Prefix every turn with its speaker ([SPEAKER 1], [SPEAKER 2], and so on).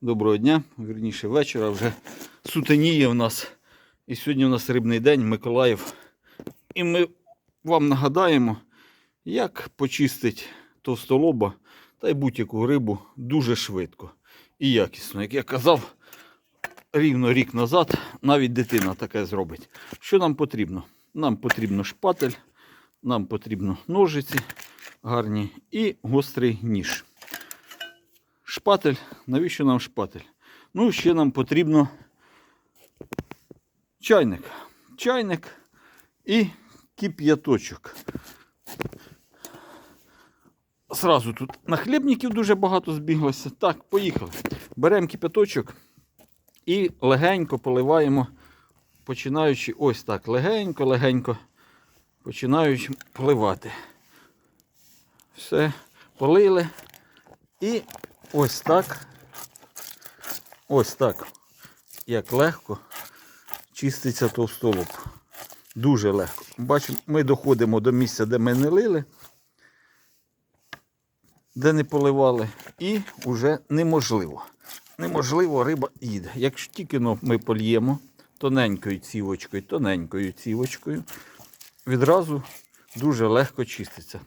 [SPEAKER 1] Доброго дня, вірніше вечора. Вже сутеніє в нас. І сьогодні у нас рибний день, Миколаїв. І ми вам нагадаємо, як почистити товстолоба та й будь-яку рибу дуже швидко і якісно. Як я казав, рівно рік назад навіть дитина таке зробить. Що нам потрібно? Нам потрібно шпатель, нам потрібно ножиці гарні і гострий ніж. Шпатель. Навіщо нам шпатель? Ну, ще нам потрібно чайник. Чайник і кип'яточок. Сразу тут нахлібників дуже багато збіглося. Так, поїхали. Беремо кип'яточок і легенько поливаємо, починаючи ось так, легенько, легенько, починаючи поливати. Все, полили. І ось так, ось так, як легко чиститься товстолоб. Дуже легко. Бачимо, ми доходимо до місця, де ми не лили, де не поливали, і вже неможливо. Неможливо, риба їде. Якщо тільки ми польємо тоненькою цівочкою, тоненькою цівочкою, відразу дуже легко чиститься.